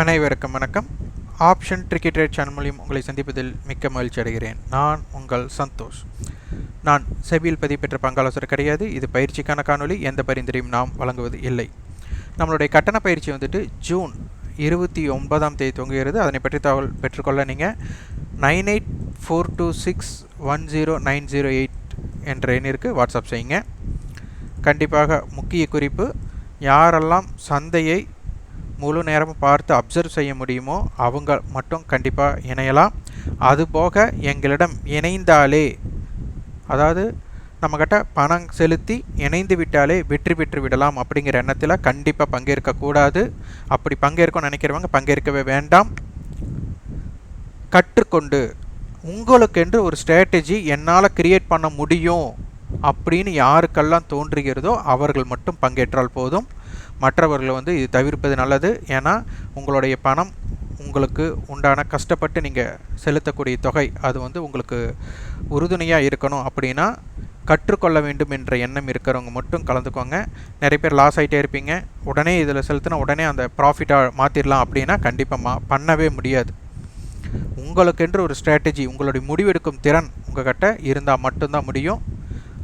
அனைவருக்கும் வணக்கம். Option cricket rate channel மூலியம் உங்களை சந்திப்பதில் மிக்க மகிழ்ச்சி அடைகிறேன். நான் உங்கள் சந்தோஷ். நான் செபியில் பதிவு பெற்ற பங்காலோசர் கிடையாது. இது பயிற்சிக்கான காணொளி. எந்த பரிந்துரையும் நாம் வழங்குவது இல்லை. நம்மளுடைய கட்டண பயிற்சி வந்துட்டு ஜூன் இருபத்தி ஒன்பதாம் தேதி துவங்குகிறது. அதனை பற்றி தகவல் பெற்றுக்கொள்ள நீங்கள் nine eight four two six one zero nine zero eight என்ற எண்ணிற்கு வாட்ஸ்அப் செய்யுங்க. கண்டிப்பாக முக்கிய குறிப்பு யாரெல்லாம் சந்தையை முழு நேரமும் பார்த்து அப்சர்வ் செய்ய முடியுமோ அவங்க மட்டும் கண்டிப்பாக இணையலாம். அதுபோக எங்களிடம் இணைந்தாலே அதாவது நம்மக்கிட்ட பணம் செலுத்தி இணைந்து விட்டாலே வெற்றி பெற்று விடலாம் அப்படிங்கிற எண்ணத்தில் கண்டிப்பாக பங்கேற்கக்கூடாது அப்படி பங்கேற்கணும்னு நினைக்கிறவங்க பங்கேற்கவே வேண்டாம். கற்றுக்கொண்டு உங்களுக்கென்று ஒரு ஸ்ட்ராட்டஜி என்னால் கிரியேட் பண்ண முடியும் அப்படின்னு யாருக்கெல்லாம் தோன்றுகிறதோ அவர்கள் மட்டும் பங்கேற்றால் போதும். மற்றவர்களை வந்து இது தவிர்ப்பது நல்லது. ஏன்னா உங்களுடைய பணம் உங்களுக்கு உண்டான கஷ்டப்பட்டு நீங்கள் செலுத்தக்கூடிய தொகை அது வந்து உங்களுக்கு உறுதுணையாக இருக்கணும் அப்படின்னா கற்றுக்கொள்ள வேண்டும் என்ற எண்ணம் இருக்கிறவங்க மட்டும் கலந்துக்கோங்க. நிறைய பேர் லாஸ் ஆகிட்டே இருப்பீங்க. உடனே இதில் செலுத்தினா உடனே அந்த ப்ராஃபிட்டாக மாற்றிடலாம் அப்படின்னா கண்டிப்பாக மா பண்ணவே முடியாது. உங்களுக்கென்று ஒரு ஸ்ட்ராட்டஜி உங்களுடைய முடிவெடுக்கும் திறன் உங்கள்கிட்ட இருந்தால் மட்டும்தான் முடியும்.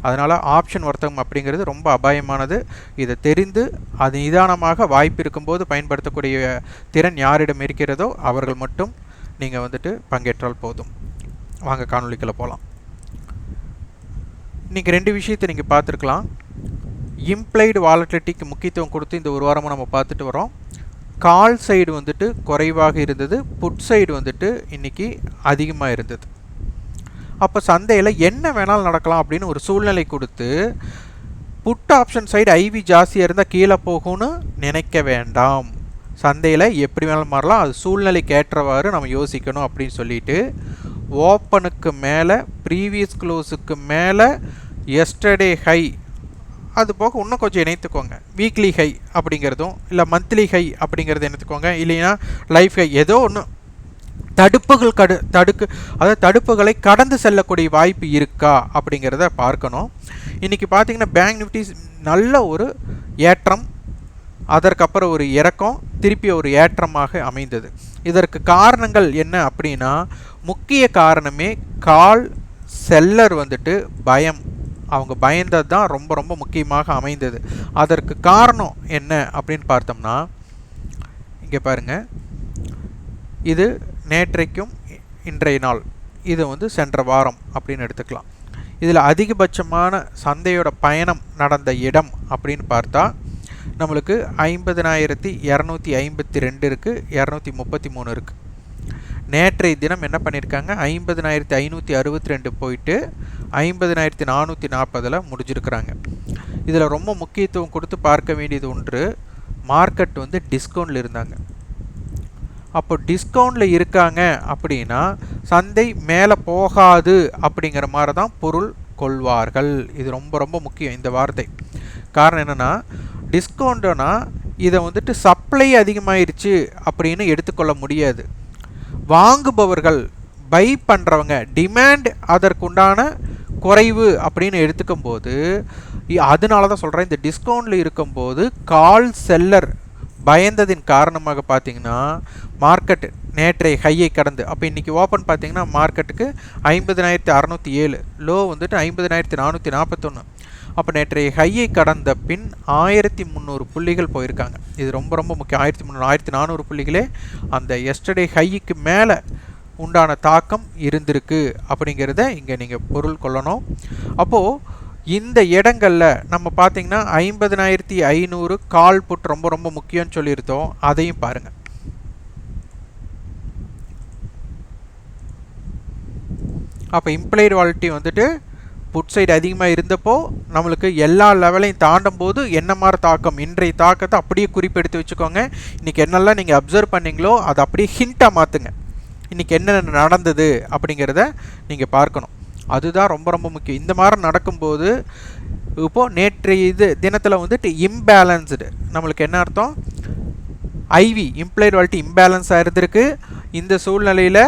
அதனால் ஆப்ஷன் வர்த்தகம் அப்படிங்கிறது ரொம்ப அபாயமானது. இதை தெரிந்து அது நிதானமாக வாய்ப்பு இருக்கும்போது பயன்படுத்தக்கூடிய திறன் யாரிடம் இருக்கிறதோ அவர்கள் மட்டும் நீங்கள் வந்துட்டு பங்கேற்றால் போதும். வாங்க காணொலிக்குள்ளே போகலாம் இன்றைக்கி ரெண்டு விஷயத்தை நீங்கள் பார்த்துருக்கலாம். இம்ப்ளைடு வாலட்டிலிட்டிக்கு முக்கியத்துவம் கொடுத்து இந்த ஒரு வாரமாக நம்ம பார்த்துட்டு வரோம் கால் சைடு வந்துட்டு குறைவாக இருந்தது. புட் சைடு வந்துட்டு இன்றைக்கி அதிகமாக இருந்தது. அப்போ சந்தையில் என்ன வேணாலும் நடக்கலாம் அப்படின்னு ஒரு சூழ்நிலை கொடுத்து புட் ஆப்ஷன் சைடு ஐவி ஜாஸ்தியாக இருந்தால் கீழே போகும்னு நினைக்க வேண்டாம். சந்தையில் எப்படி வேணாலும் மாறலாம். அது சூழ்நிலைக்கு ஏற்றவாறு நம்ம யோசிக்கணும் அப்படின்னு சொல்லிட்டு ஓப்பனுக்கு மேலே ப்ரீவியஸ் க்ளோஸுக்கு மேலே எஸ்டர்டே ஹை அது போக இன்னும் கொஞ்சம் இணைத்துக்கோங்க. வீக்லி ஹை அப்படிங்கிறதும் இல்லை மந்த்லி ஹை அப்படிங்கிறது இணைத்துக்கோங்க. இல்லைன்னா லைஃப் ஹை ஏதோ ஒன்று தடுப்புகள் கடு தடுக்கு அதாவது தடுப்புகளை கடந்து செல்லக்கூடிய வாய்ப்பு இருக்கா அப்படிங்கிறத பார்க்கணும். இன்றைக்கி பார்த்திங்கன்னா பேங்க் நிஃப்டி நல்ல ஒரு ஏற்றம் அதற்கப்புறம் ஒரு இறக்கம் திருப்பி ஒரு ஏற்றமாக அமைந்தது. இதற்கு காரணங்கள் என்ன அப்படின்னா முக்கிய காரணமே கால் செல்லர் வந்துட்டு பயம். அவங்க பயந்தது தான் ரொம்ப ரொம்ப முக்கியமாக அமைந்தது. அதற்கு காரணம் என்ன அப்படின்னு பார்த்தோம்னா இங்கே பாருங்கள் இது நேற்றைக்கும் இன்றைய நாள். இது வந்து சென்ற வாரம் அப்படின்னு எடுத்துக்கலாம். இதில் அதிகபட்சமான சந்தையோட பயணம் நடந்த இடம் அப்படின்னு பார்த்தா நம்மளுக்கு ஐம்பதினாயிரத்தி இரநூத்தி ஐம்பத்தி ரெண்டு இருக்குது இரநூத்தி முப்பத்தி மூணு இருக்குது நேற்றைய தினம் என்ன பண்ணியிருக்காங்க? ஐம்பதினாயிரத்தி ஐநூற்றி அறுபத்தி ரெண்டு போயிட்டு ஐம்பதினாயிரத்தி நானூற்றி நாற்பதில் முடிஞ்சிருக்கிறாங்க. இதில் ரொம்ப முக்கியத்துவம் கொடுத்து பார்க்க வேண்டியது ஒன்று மார்க்கெட் வந்து டிஸ்கவுண்டில் இருந்தாங்க. அப்போ டிஸ்கவுண்டில் இருக்காங்க அப்படின்னா சந்தை மேலே போகாது அப்படிங்கிற மாதிரி தான் பொருள் கொள்வார்கள். இது ரொம்ப ரொம்ப முக்கியம் இந்த வார்த்தை. காரணம் என்னென்னா டிஸ்கவுண்ட்னா இதை வந்துட்டு சப்ளை அதிகமாயிருச்சு அப்படின்னு எடுத்துக்கொள்ள முடியாது. வாங்குபவர்கள் பை பண்ணுறவங்க டிமாண்ட் அதற்குண்டான குறைவு அப்படின்னு எடுத்துக்கும் போது அதனால தான் சொல்கிறேன் இந்த டிஸ்கவுண்டில் இருக்கும்போது கால் செல்லர் பயந்ததின் காரணமாக பார்த்தீங்கன்னா மார்க்கெட் நேற்றைய ஹையை கடந்து அப்போ இன்றைக்கி ஓப்பன் பார்த்தீங்கன்னா மார்க்கெட்டுக்கு ஐம்பதினாயிரத்தி அறநூற்றி ஏழு லோ வந்துட்டு ஐம்பதினாயிரத்தி நானூற்றி நாற்பத்தொன்று அப்போ நேற்றைய ஹையை கடந்த பின் ஆயிரத்தி முந்நூறு புள்ளிகள் போயிருக்காங்க. இது ரொம்ப ரொம்ப முக்கியம். ஆயிரத்தி முந்நூறு ஆயிரத்தி நானூறு புள்ளிகளே அந்த எஸ்டர்டே ஹைக்கு மேலே உண்டான தாக்கம் இருந்திருக்கு அப்படிங்கிறத இங்கே நீங்கள் பொருள் கொள்ளணும். அப்போது இந்த இடங்களில் நம்ம பார்த்திங்கன்னா ஐம்பதினாயிரத்தி ஐநூறு கால் புட் ரொம்ப ரொம்ப முக்கியம்னு சொல்லியிருந்தோம். அதையும் பாருங்கள் அப்போ இம்ப்ளைடு வாலிட்டி வந்துட்டு புட் சைடு அதிகமாக இருந்தப்போ நம்மளுக்கு எல்லா லெவலையும் தாண்டும் போது என்ன மாதிரி தாக்கம் இன்றைய தாக்கத்தை அப்படியே குறிப்பெடுத்து வச்சுக்கோங்க. இன்றைக்கி என்னெல்லாம் நீங்கள் அப்சர்வ் பண்ணிங்களோ அதை அப்படியே ஹிண்ட்டாக மாற்றுங்க இன்றைக்கி என்னென்ன நடந்தது அப்படிங்கிறத நீங்கள் பார்க்கணும். அதுதான் ரொம்ப ரொம்ப முக்கியம். இந்த மாதிரி நடக்கும்போது இப்போது நேற்றைய இது தினத்தில் வந்துட்டு இம்பேலன்ஸ்டு நம்மளுக்கு என்ன அர்த்தம்? ஐவி இம்ப்ளாய்டு வாலிட்டி இம்பேலன்ஸாக இருந்திருக்கு. இந்த சூழ்நிலையில்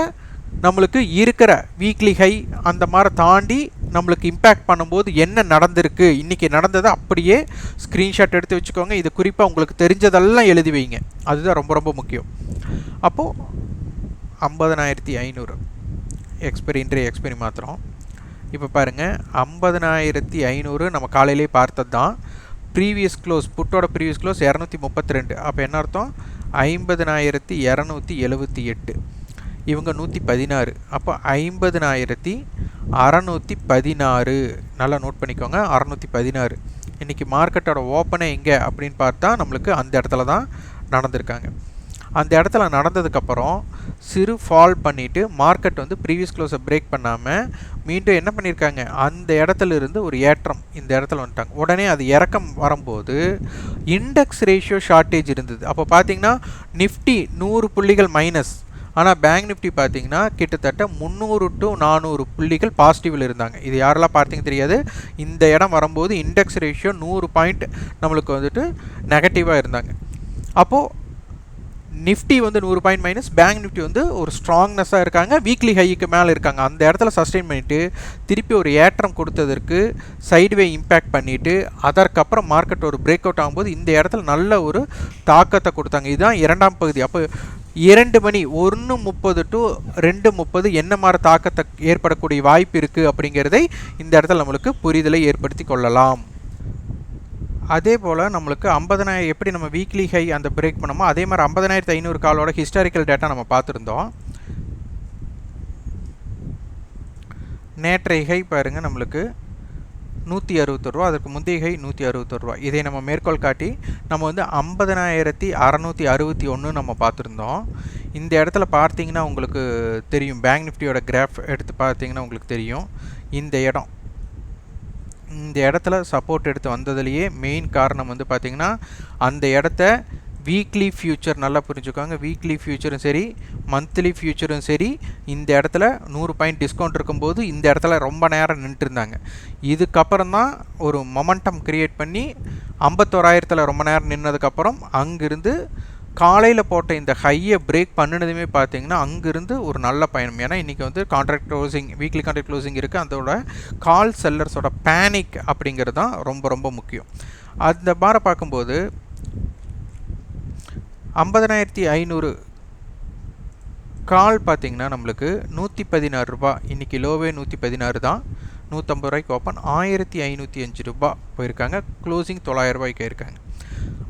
நம்மளுக்கு இருக்கிற வீக்லி ஹை அந்த மாதிரி தாண்டி நம்மளுக்கு இம்பேக்ட் பண்ணும்போது என்ன நடந்திருக்கு? இன்றைக்கி நடந்ததை அப்படியே ஸ்க்ரீன்ஷாட் எடுத்து வச்சுக்கோங்க. இது குறிப்பாக உங்களுக்கு தெரிஞ்சதெல்லாம் எழுதி வைங்க. அதுதான் ரொம்ப ரொம்ப முக்கியம். அப்போது ஐம்பதனாயிரத்தி ஐநூறு. எக்ஸ்பெரி இன்றைய எக்ஸ்பெரி மாத்திரம். இப்போ பாருங்கள் ஐம்பதனாயிரத்தி ஐநூறு நம்ம காலையிலே பார்த்தது தான். ப்ரீவியஸ் க்ளோஸ் புட்டோட ப்ரீவியஸ் க்ளோஸ் இரநூத்தி முப்பத்தி ரெண்டு அப்போ என்ன அர்த்தம்? ஐம்பதனாயிரத்தி இரநூத்தி எழுபத்தி எட்டு. இவங்க நூற்றி பதினாறு அப்போ ஐம்பதுனாயிரத்தி அறநூற்றி பதினாறு நல்லா நோட் பண்ணிக்கோங்க அறநூற்றி பதினாறு இன்றைக்கி மார்க்கெட்டோட ஓப்பனே எங்கே அப்படின்னு பார்த்தா நம்மளுக்கு அந்த இடத்துல தான் நடந்திருக்காங்க. அந்த இடத்துல நடந்ததுக்கப்புறம் சிறு ஃபால் பண்ணிவிட்டு மார்க்கெட் வந்து ப்ரீவியஸ் க்ளோஸை பிரேக் பண்ணாமல் மீண்டும் என்ன பண்ணியிருக்காங்க அந்த இடத்துல இருந்து ஒரு ஏற்றம் இந்த இடத்துல வந்துட்டாங்க. உடனே அது இறக்கம் வரும்போது இண்டெக்ஸ் ரேஷியோ ஷார்ட்டேஜ் இருந்தது. அப்போ பார்த்தீங்கன்னா நிஃப்டி நூறு புள்ளிகள் மைனஸ் ஆனால் பேங்க் நிஃப்டி பார்த்தீங்கன்னா கிட்டத்தட்ட முந்நூறு டு நானூறு புள்ளிகள் பாசிட்டிவில் இருந்தாங்க. இது யாரெல்லாம் பார்த்தீங்க தெரியாது. இந்த இடம் வரும்போது இண்டெக்ஸ் ரேஷியோ நூறு பாயிண்ட் நம்மளுக்கு வந்துட்டு நெகட்டிவாக இருந்தாங்க. அப்போது நிஃப்டி வந்து நூறு பாயிண்ட் மைனஸ் பேங்க் நிஃப்டி வந்து ஒரு ஸ்ட்ராங்னஸாக இருக்காங்க. வீக்லி ஹைக்கு மேலே இருக்காங்க. அந்த இடத்துல சஸ்டெயின் பண்ணிவிட்டு திருப்பி ஒரு ஏற்றம் கொடுத்ததற்கு சைடுவே இம்பேக்ட் பண்ணிவிட்டு அதற்கப்புறம் மார்க்கெட் ஒரு பிரேக் அவுட் ஆகும்போது இந்த இடத்துல நல்ல ஒரு தாக்கத்தை கொடுத்தாங்க. இதுதான் இரண்டாம் பகுதி. அப்போ இரண்டு மணி ஒன்று முப்பது டு ரெண்டு முப்பது என்ன மாதிரி தாக்கத்தை ஏற்படக்கூடிய வாய்ப்பு இருக்குது அப்படிங்கிறதை இந்த இடத்துல நம்மளுக்கு புரிதலை ஏற்படுத்தி கொள்ளலாம். அதே போல் நம்மளுக்கு ஐம்பதனாயிரம் எப்படி நம்ம வீக்லி ஹை அந்த பிரேக் பண்ணோமோ அதே மாதிரி ஐம்பதனாயிரத்து ஐநூறு காலோட ஹிஸ்டாரிக்கல் டேட்டா நம்ம பார்த்துருந்தோம். நேற்றைய ஹை பாருங்கள் நம்மளுக்கு. நூற்றி அறுபத்தொரு ரூபா அதற்கு முந்தைய நூற்றி அறுபத்தொரு ரூபா. இதை நம்ம மேற்கோள் காட்டி நம்ம வந்து ஐம்பதனாயிரத்தி அறநூற்றி அறுபத்தி ஒன்று நம்ம பார்த்துருந்தோம். இந்த இடத்துல பார்த்தீங்கன்னா உங்களுக்கு தெரியும். பேங்க் நிஃப்டியோட கிராஃப் எடுத்து பார்த்தீங்கன்னா உங்களுக்கு தெரியும். இந்த இடம். இந்த இடத்துல சப்போர்ட் எடுத்து வந்ததுலேயே மெயின் காரணம் வந்து பார்த்திங்கன்னா அந்த இடத்த வீக்லி ஃபியூச்சர் நல்லா புரிஞ்சுக்கோங்க. வீக்லி ஃபியூச்சரும் சரி மந்த்லி ஃபியூச்சரும் சரி இந்த இடத்துல நூறு பாயிண்ட் டிஸ்கவுண்ட் இருக்கும்போது இந்த இடத்துல ரொம்ப நேரம் நின்றுருந்தாங்க. இதுக்கப்புறம் தான் ஒரு மொமெண்டம் க்ரியேட் பண்ணி ஐம்பத்தோராயிரத்தில் ரொம்ப நேரம் நின்னதுக்கப்புறம் அங்கிருந்து காலையில் போட்ட இந்த ஹையை பிரேக் பண்ணினதுமே பார்த்தீங்கன்னா அங்கேருந்து ஒரு நல்ல பயணம். ஏன்னா இன்றைக்கி வந்து contract closing weekly contract closing இருக்குது அதோட கால் செல்லர்ஸோட பேனிக் அப்படிங்கிறது தான் ரொம்ப ரொம்ப முக்கியம். அந்த பாரை பார்க்கும்போது ஐம்பதனாயிரத்தி ஐநூறு கால் பார்த்திங்கன்னா நம்மளுக்கு நூற்றி பதினாறு ரூபா இன்றைக்கி லோவே நூற்றி பதினாறு தான். நூற்றம்பது ரூபாய்க்கு ஓப்பன் ஆயிரத்தி ஐநூற்றி அஞ்சு ரூபா போயிருக்காங்க. க்ளோசிங் தொள்ளாயிரம் ரூபாய்க்கு இருக்காங்க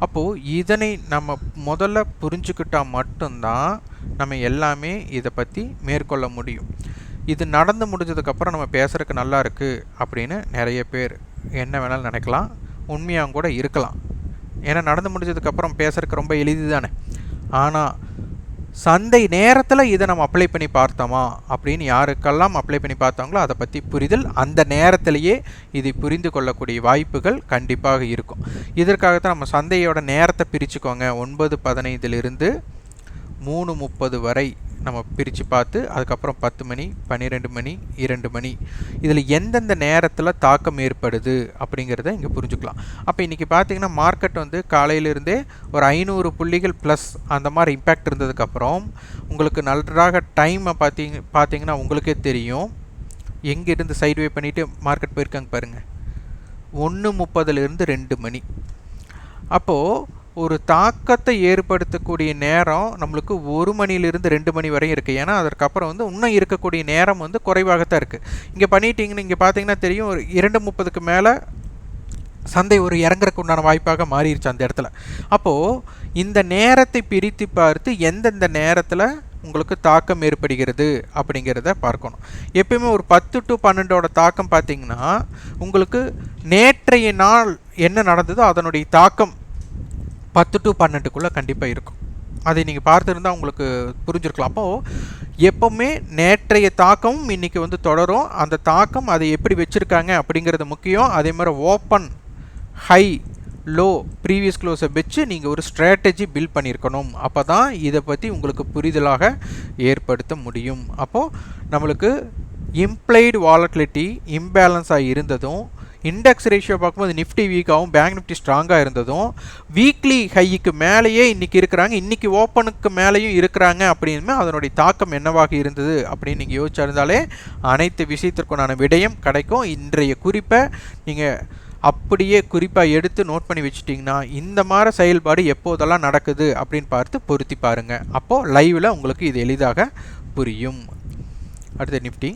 அப்போது இதனை நம்ம முதல்ல புரிஞ்சுக்கிட்டால் மட்டும்தான் நம்ம எல்லாமே இதை பற்றி மேற்கொள்ள முடியும். இது நடந்து முடிஞ்சதுக்கப்புறம் நம்ம பேசுகிறதுக்கு நல்லா இருக்குது அப்படின்னு நிறைய பேர் என்ன வேணாலும் நினைக்கலாம். உண்மையாக கூட இருக்கலாம். ஏன்னா நடந்து முடிஞ்சதுக்கப்புறம் பேசுறதுக்கு ரொம்ப எளிது தானே. ஆனால் சந்தை நேரத்தில் இதை நம்ம அப்ளை பண்ணி பார்த்தோமா அப்படின்னு யாருக்கெல்லாம் அப்ளை பண்ணி பார்த்தாங்களோ அதை பற்றி புரிதல் அந்த நேரத்திலேயே இதை புரிந்து கொள்ளக்கூடிய வாய்ப்புகள் கண்டிப்பாக இருக்கும். இதற்காகத்தான் நம்ம சந்தையோட நேரத்தை பிரிச்சுக்கோங்க. ஒன்பது பதினைந்திலிருந்து மூணு முப்பது வரை நம்ம பிரித்து பார்த்து அதுக்கப்புறம் பத்து மணி பன்னிரெண்டு மணி இரண்டு மணி. இதில் எந்தெந்த நேரத்தில் தாக்கம் ஏற்படுது அப்படிங்கிறத இங்கே புரிஞ்சுக்கலாம். அப்போ இன்றைக்கி பார்த்தீங்கன்னா மார்க்கெட் வந்து காலையிலிருந்தே ஒரு ஐநூறு புள்ளிகள் ப்ளஸ் அந்த மாதிரி இம்பேக்ட் இருந்ததுக்கப்புறம் உங்களுக்கு நன்றாக டைமை பார்த்தீங்க பார்த்தீங்கன்னா உங்களுக்கே தெரியும். எங்கேருந்து சைட்வே பண்ணிவிட்டு மார்க்கெட் போயிருக்காங்க பாருங்கள் ஒன்று முப்பதுலேருந்து ரெண்டு மணி. அப்போது ஒரு தாக்கத்தை ஏற்படுத்தக்கூடிய நேரம் நம்மளுக்கு ஒரு மணிலிருந்து ரெண்டு மணி வரையும் இருக்குது ஏன்னா அதற்கப்புறம் வந்து இன்னும் இருக்கக்கூடிய நேரம் வந்து குறைவாகத்தான் இருக்குது இங்கே பண்ணிட்டீங்கன்னு இங்கே பார்த்தீங்கன்னா தெரியும் ஒரு இரண்டு முப்பதுக்கு மேலே சந்தை ஒரு இறங்குறதுக்கு உண்டான வாய்ப்பாக மாறிடுச்சு அந்த இடத்துல. அப்போது இந்த நேரத்தை பிரித்து பார்த்து எந்தெந்த நேரத்தில் உங்களுக்கு தாக்கம் ஏற்படுகிறது அப்படிங்கிறத பார்க்கணும். எப்பயுமே ஒரு பத்து டு பன்னெண்டோட தாக்கம் பார்த்தீங்கன்னா உங்களுக்கு நேற்றைய நாள் என்ன நடந்ததோ அதனுடைய தாக்கம் பத்து டு பன்னெண்டுக்குள்ளே கண்டிப்பாக இருக்கும். அதை நீங்கள் பார்த்துருந்தால் உங்களுக்கு புரிஞ்சிருக்கலாம். அப்போது எப்போவுமே நேற்றைய தாக்கமும் இன்றைக்கி வந்து தொடரும். அந்த தாக்கம் அதை எப்படி வச்சுருக்காங்க அப்படிங்கிறது முக்கியம். அதே மாதிரி ஓப்பன் ஹை லோ ப்ரீவியஸ் க்ளோஸை வச்சு நீங்கள் ஒரு ஸ்ட்ராட்டஜி பில்ட் பண்ணியிருக்கணும். அப்போ தான் இதை பற்றி உங்களுக்கு புரிதலாக ஏற்படுத்த முடியும். அப்போது நம்மளுக்கு இம்ப்ளைடு வாலட்டிலிட்டி இம்பேலன்ஸாக இருந்ததும் இண்டெக்ஸ் ரேஷியோ பார்க்கும்போது நிஃப்டி வீக்காகவும் பேங்க் நிஃப்டி ஸ்ட்ராங்காக இருந்ததும் வீக்லி ஹைக்கு மேலேயே இன்றைக்கி இருக்கிறாங்க இன்றைக்கி ஓப்பனுக்கு மேலேயும் இருக்கிறாங்க அப்படின்னு அதனுடைய தாக்கம் என்னவாக இருந்தது அப்படின்னு நீங்கள் யோசிச்சிருந்தாலே அனைத்து விஷயத்திற்குண்டான விடயம் கிடைக்கும். இன்றைய குறிப்பை நீங்கள் அப்படியே குறிப்பாக எடுத்து நோட் பண்ணி வச்சுட்டிங்கன்னா இந்த மாதிரி செயல்பாடு எப்போதெல்லாம் நடக்குது அப்படின்னு பார்த்து பொருத்தி பாருங்கள் அப்போது லைவில் உங்களுக்கு இது எளிதாக புரியும். அடுத்து நிஃப்டி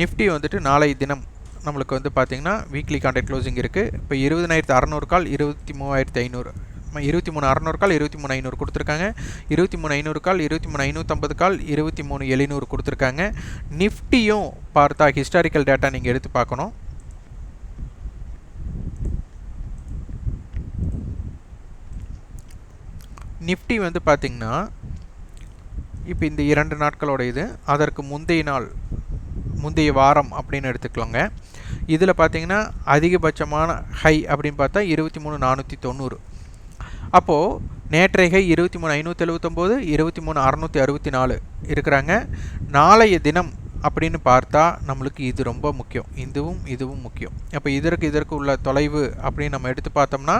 நிஃப்டி வந்துட்டு நாளை தினம் நம்மளுக்கு வந்து பார்த்திங்கன்னா வீக்லி கான்டாக்ட் க்ளோசிங் இருக்குது இப்போ இருபதினாயிரத்து அறநூறு கால் இருபத்தி மூவாயிரத்து ஐநூறு. இருபத்தி மூணு அறநூறு கால் இருபத்தி மூணு ஐநூறு கொடுத்துருக்காங்க. இருபத்தி மூணு ஐநூறு கால் இருபத்தி மூணு ஐநூற்றம்பது கால் இருபத்தி மூணு எழுநூறு கொடுத்துருக்காங்க. நிஃப்டியும் பார்த்தா ஹிஸ்டாரிக்கல் டேட்டா நீங்கள் எடுத்து பார்க்கணும். நிஃப்டி வந்து பார்த்திங்கன்னா இப்போ இந்த இரண்டு நாட்களோட இது அதற்கு முந்தைய நாள் முந்தைய வாரம் அப்படின்னு எடுத்துக்கலாங்க. இதில் பார்த்தீங்கன்னா அதிகபட்சமான ஹை அப்படின்னு பார்த்தா இருபத்தி மூணு நானூற்றி தொண்ணூறு. அப்போது நேற்றைய ஹை இருபத்தி மூணு ஐநூற்றி எழுபத்தொம்போது இருபத்தி மூணு அறநூற்றி அறுபத்தி நாலு இருக்கிறாங்க. நாளைய தினம் அப்படின்னு பார்த்தா நம்மளுக்கு இது ரொம்ப முக்கியம். இதுவும் இதுவும் முக்கியம். அப்போ இதற்கு இதற்கு உள்ள தொலைவு அப்படின்னு நம்ம எடுத்து பார்த்தோம்னா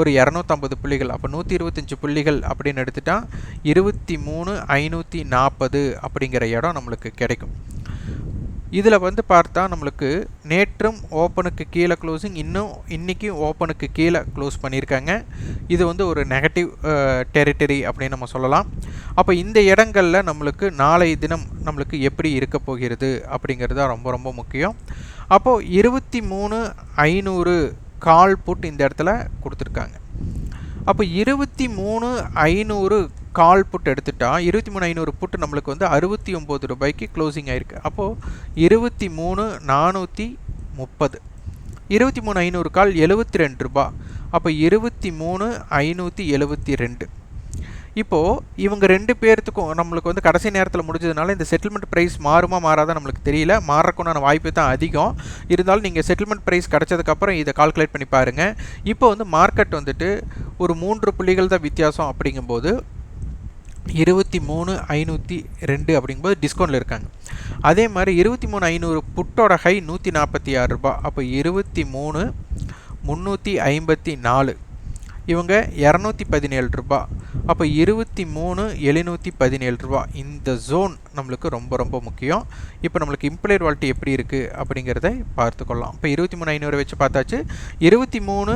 ஒரு இரநூத்தம்பது புள்ளிகள் அப்போ நூற்றி இருபத்தஞ்சி புள்ளிகள் அப்படின்னு எடுத்துட்டால் இருபத்தி மூணு ஐநூற்றி நாற்பது அப்படிங்கிற இடம் நம்மளுக்கு கிடைக்கும். இதில் வந்து பார்த்தா நம்மளுக்கு நேற்றும் ஓப்பனுக்கு கீழே க்ளோஸிங் இன்னும் இன்றைக்கும் ஓப்பனுக்கு கீழே க்ளோஸ் பண்ணியிருக்காங்க. இது வந்து ஒரு நெகட்டிவ் டெரிட்டரி அப்படின்னு நம்ம சொல்லலாம். அப்போ இந்த இடங்களில் நம்மளுக்கு நாளை தினம் நம்மளுக்கு எப்படி இருக்க போகிறது அப்படிங்கிறது தான் ரொம்ப ரொம்ப முக்கியம். அப்போது இருபத்தி மூணு ஐநூறு கால் புட் இந்த இடத்துல கொடுத்துருக்காங்க. அப்போ இருபத்தி மூணு ஐநூறு கால் புட் எடுத்துட்டா இருபத்தி மூணு ஐநூறு புட்டு நம்மளுக்கு வந்து அறுபத்தி ஒம்பது ரூபாய்க்கு க்ளோசிங் ஆயிருக்கு. அப்போது இருபத்தி மூணு நானூற்றி முப்பது. இருபத்தி மூணு ஐநூறு கால் எழுபத்தி ரெண்டு ரூபா. அப்போ இருபத்தி மூணு ஐநூற்றி எழுபத்தி ரெண்டு. இப்போது இவங்க ரெண்டு பேர்த்துக்கும் நம்மளுக்கு வந்து கடைசி நேரத்தில் முடிஞ்சதுனால இந்த செட்டில்மெண்ட் ப்ரைஸ் மாறுமா மாறாதான் நம்மளுக்கு தெரியல. மாறக்குண்டான வாய்ப்பு தான் அதிகம். இருந்தாலும் நீங்கள் செட்டில்மெண்ட் ப்ரைஸ் கிடச்சதுக்கப்புறம் இதை கால்குலேட் பண்ணி பாருங்கள் இப்போ வந்து மார்க்கெட் வந்துட்டு ஒரு மூன்று புள்ளிகள் தான் வித்தியாசம் அப்படிங்கும்போது இருபத்தி மூணு ஐநூற்றி ரெண்டு அப்படிங்கும்போது டிஸ்கவுண்ட்டில் இருக்காங்க. அதே மாதிரி இருபத்தி மூணு ஐநூறு புட்டோட ஹை நூற்றி நாற்பத்தி ஆறு ரூபா அப்போ இருபத்தி மூணு முந்நூற்றி ஐம்பத்தி நாலு. இவங்க இரநூத்தி பதினேழு ரூபா அப்போ இருபத்தி மூணு எழுநூற்றி பதினேழு ரூபா இந்த ஜோன் நம்மளுக்கு ரொம்ப ரொம்ப முக்கியம். இப்போ நம்மளுக்கு இம்ப்ளைட் வால்ட்டி எப்படி இருக்குது அப்படிங்கிறத பார்த்துக்கொள்ளலாம். இப்போ இருபத்தி மூணு ஐநூறு வச்சு பார்த்தாச்சு. இருபத்தி மூணு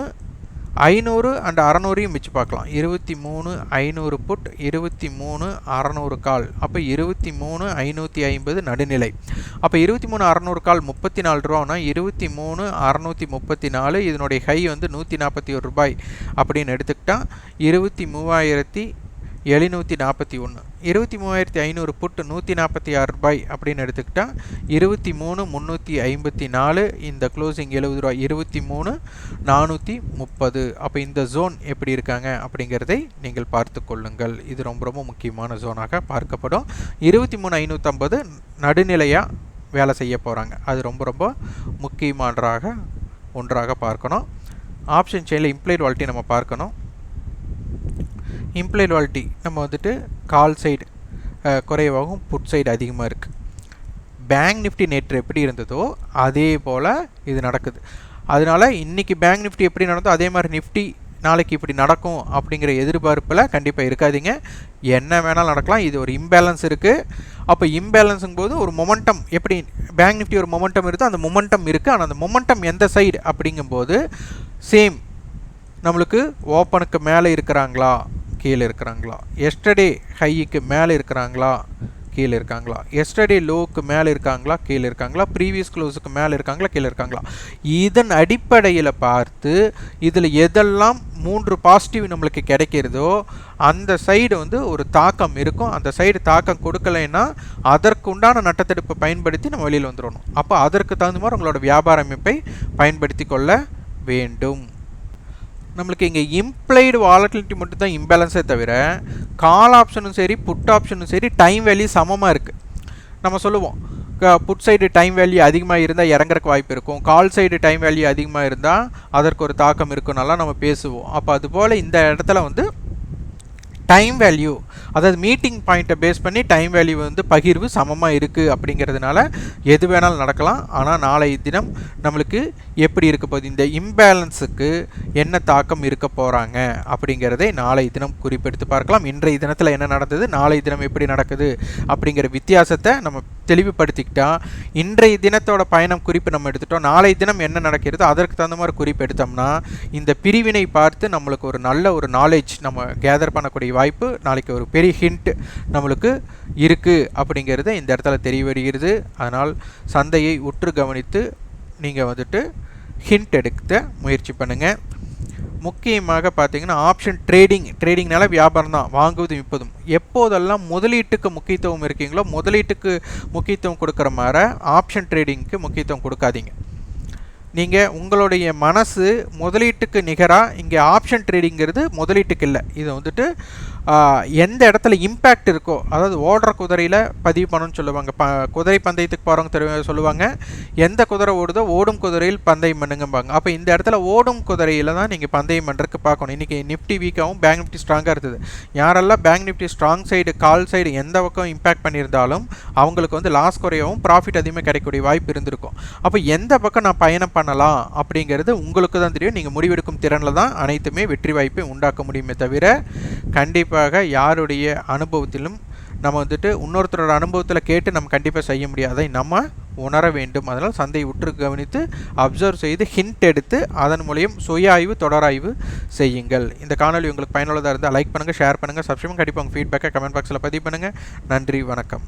ஐநூறு அண்ட் அறநூறையும் வச்சு பார்க்கலாம். இருபத்தி மூணு ஐநூறு புட் இருபத்தி மூணு அறநூறு கால். அப்போ இருபத்தி மூணு ஐநூற்றி ஐம்பது நடுநிலை. அப்போ இருபத்தி மூணு அறநூறு கால் முப்பத்தி நாலு ரூபானா இருபத்தி மூணு அறநூற்றி முப்பத்தி நாலு இதனுடைய ஹை வந்து நூற்றி நாற்பத்தி ஒரு ரூபாய் அப்படின்னு எடுத்துக்கிட்டால் இருபத்தி மூவாயிரத்தி எழுநூற்றி நாற்பத்தி ஒன்று இருபத்தி மூவாயிரத்தி ஐநூறு புட்டு நூற்றி நாற்பத்தி ஆறு ரூபாய் அப்படின்னு எடுத்துக்கிட்டால் இருபத்தி மூணு முந்நூற்றி ஐம்பத்தி நாலு இந்த க்ளோசிங் எழுபது ரூபாய் இருபத்தி மூணு நானூற்றி முப்பது. அப்போ இந்த ஜோன் எப்படி இருக்காங்க அப்படிங்கிறதை நீங்கள் பார்த்து கொள்ளுங்கள். இது ரொம்ப ரொம்ப முக்கியமான ஜோனாக பார்க்கப்படும். இருபத்தி மூணு ஐநூற்றம்பது நடுநிலையாக வேலை செய்ய போகிறாங்க அது ரொம்ப ரொம்ப முக்கியமானதாக ஒன்றாக பார்க்கணும். ஆப்ஷன் செயினில் இம்ப்ளைட் வால்ட்டி நம்ம பார்க்கணும். இம்ப்ளைட் வால்ட்டி நம்ம வந்துட்டு கால் சைடு குறைவாகவும் புட் சைடு அதிகமாக இருக்குது பேங்க் நிஃப்டி நேற்று எப்படி இருந்ததோ அதே போல் இது நடக்குது. அதனால் இன்றைக்கி பேங்க் நிஃப்டி எப்படி நடந்தோ அதே மாதிரி நிஃப்டி நாளைக்கு இப்படி நடக்கும் அப்படிங்கிற எதிர்பார்ப்பில் கண்டிப்பாக இருக்காதீங்க. என்ன வேணாலும் நடக்கலாம் இது ஒரு இம்பேலன்ஸ் இருக்குது அப்போ இம்பேலன்ஸுங்க போது ஒரு மொமெண்டம் எப்படி பேங்க் நிஃப்டி ஒரு மொமெண்டம் இருக்குது அந்த மொமெண்டம் இருக்குது ஆனால் அந்த மொமெண்டம் எந்த சைடு அப்படிங்கும்போது சேம் நம்மளுக்கு ஓப்பனுக்கு மேலே இருக்கிறாங்களா கீழே இருக்கிறாங்களா? எஸ்டர்டே ஹைக்கு மேலே இருக்கிறாங்களா? கீழே இருக்காங்களா? எஸ்டர்டே லோவுக்கு மேலே இருக்காங்களா? கீழே இருக்காங்களா? ப்ரீவியஸ் க்ளோஸுக்கு மேலே இருக்காங்களா? கீழே இருக்காங்களா? இதன் அடிப்படையில் பார்த்து இதில் எதெல்லாம் மூன்று பாசிட்டிவ் நம்மளுக்கு கிடைக்கிறதோ அந்த சைடு வந்து ஒரு தாக்கம் இருக்கும். அந்த சைடு தாக்கம் கொடுக்கலைன்னா அதற்கு உண்டான நட்டத்தடுப்பை பயன்படுத்தி நம்ம வெளியில் வந்துடணும். அப்போ அதற்கு தகுந்த மாதிரி உங்களோட வியாபார அமைப்பை பயன்படுத்தி கொள்ள வேண்டும். நம்மளுக்கு இங்கே இம்ப்ளைடு வாலட்டிலிட்டி மட்டும் தான் இம்பேலன்ஸே தவிர கால் ஆப்ஷனும் சரி புட் ஆப்ஷனும் சரி டைம் வேல்யூ சமமாக இருக்குது நம்ம சொல்லுவோம் புட் சைடு டைம் வேல்யூ அதிகமாக இருந்தால் இறங்குறக்கு வாய்ப்பு இருக்கும். கால் சைடு டைம் வேல்யூ அதிகமாக இருந்தால் அதற்கு ஒரு தாக்கம் இருக்குன்னாலாம் நம்ம பேசுவோம். அப்போ அதுபோல் இந்த இடத்துல வந்து டைம் வேல்யூ அதாவது மீட்டிங் பாயிண்ட்டை பேஸ் பண்ணி டைம் வேல்யூ வந்து பகிர்வு சமமாக இருக்குது அப்படிங்கிறதுனால எது வேணாலும் நடக்கலாம். ஆனால் நாளை தினம் நம்மளுக்கு எப்படி இருக்க போகுது? இந்த இம்பேலன்ஸுக்கு என்ன தாக்கம் இருக்க போகிறாங்க அப்படிங்கிறதை நாளை தினம் குறிப்பெடுத்து பார்க்கலாம். இன்றைய தினத்தில் என்ன நடந்தது? நாளை தினம் எப்படி நடக்குது? அப்படிங்கிற வித்தியாசத்தை நம்ம தெளிவுபடுத்திக்கிட்டா இன்றைய தினத்தோட பயணம் குறிப்பு நம்ம எடுத்துட்டோம். நாளை தினம் என்ன நடக்கிறது அதற்கு தகுந்த மாதிரி குறிப்பு எடுத்தோம்னா இந்த பிரிவினை பார்த்து நம்மளுக்கு ஒரு நல்ல ஒரு நாலேஜ் நம்ம கேதர் பண்ணக்கூடிய வாய்ப்பு நாளைக்கு ஒரு பெரிய ஹிண்ட் நம்மளுக்கு இருக்குது அப்படிங்கிறது இந்த இடத்துல தெரிய வருகிறது அதனால் சந்தையை உற்று கவனித்து நீங்கள் வந்துட்டு ஹிண்ட் எடுக்க முயற்சி பண்ணுங்கள் முக்கியமாக பார்த்தீங்கன்னா ஆப்ஷன் ட்ரேடிங் ட்ரேடிங்னால வியாபாரம் தான் வாங்குவது விற்பதும். எப்போதெல்லாம் முதலீட்டுக்கு முக்கியத்துவம் இருக்கீங்களோ முதலீட்டுக்கு முக்கியத்துவம் கொடுக்குற மாதிரி ஆப்ஷன் ட்ரேடிங்க்கு முக்கியத்துவம் கொடுக்காதீங்க. நீங்கள் உங்களுடைய மனசு முதலீட்டுக்கு நிகராக இங்கே ஆப்ஷன் ட்ரேடிங்கிறது முதலீட்டுக்கு இல்லை. இது வந்துட்டு எந்த இடத்துல இம்பேக்ட் இருக்கோ அதாவது ஓடுற குதிரையில் பதிவு பண்ணணும்னு சொல்லுவாங்க. ப குதிரை பந்தயத்துக்கு போகிறவங்க தெரிய சொல்லுவாங்க. எந்த குதிரை ஓடுதோ ஓடும் குதிரையில் பந்தயம் பண்ணுங்கம்பாங்க. அப்போ இந்த இடத்துல ஓடும் குதிரையில் தான் நீங்கள் பந்தயம் பண்ணுறதுக்கு பார்க்கணும். இன்றைக்கி நிஃப்டி வீக்காகவும் பேங்க் நிஃப்டி ஸ்ட்ராங்காக இருந்தது யாரெல்லாம் bank Nifty strong side call side எந்த பக்கம் இம்பேக்ட் பண்ணியிருந்தாலும் அவங்களுக்கு வந்து லாஸ் குறையவும் ப்ராஃபிட் அதிகமாக கிடைக்கக்கூடிய வாய்ப்பு இருந்திருக்கும். அப்போ எந்த பக்கம் நான் பயணம் பண்ணலாம் அப்படிங்கிறது உங்களுக்கு தான் தெரியும். நீங்கள் முடிவெடுக்கும் திறனில் தான் அனைத்துமே வெற்றி வாய்ப்பை உண்டாக்க முடியுமே தவிர கண்டிப்பாக கண்டிப்பாக யாருடைய அனுபவத்திலும் நம்ம வந்துட்டு இன்னொருத்தரோட அனுபவத்தில் கேட்டு நம்ம கண்டிப்பாக செய்ய முடியாது. நம்ம உணர வேண்டும். அதனால் சந்தையை உற்று கவனித்து அப்சர்வ் செய்து ஹிண்ட் எடுத்து அதன் மூலியம் சுய ஆய்வு தொடராய்வு செய்யுங்கள். இந்த காணொலி உங்களுக்கு பயனுள்ளதாக இருந்தால் லைக் பண்ணுங்கள் ஷேர் பண்ணுங்கள் சப்ஸ்கிரைப் கண்டிப்பாக உங்கள் ஃபீட்பேக்கை கமெண்ட் பாக்ஸில் பதிவு பண்ணுங்கள் நன்றி வணக்கம்.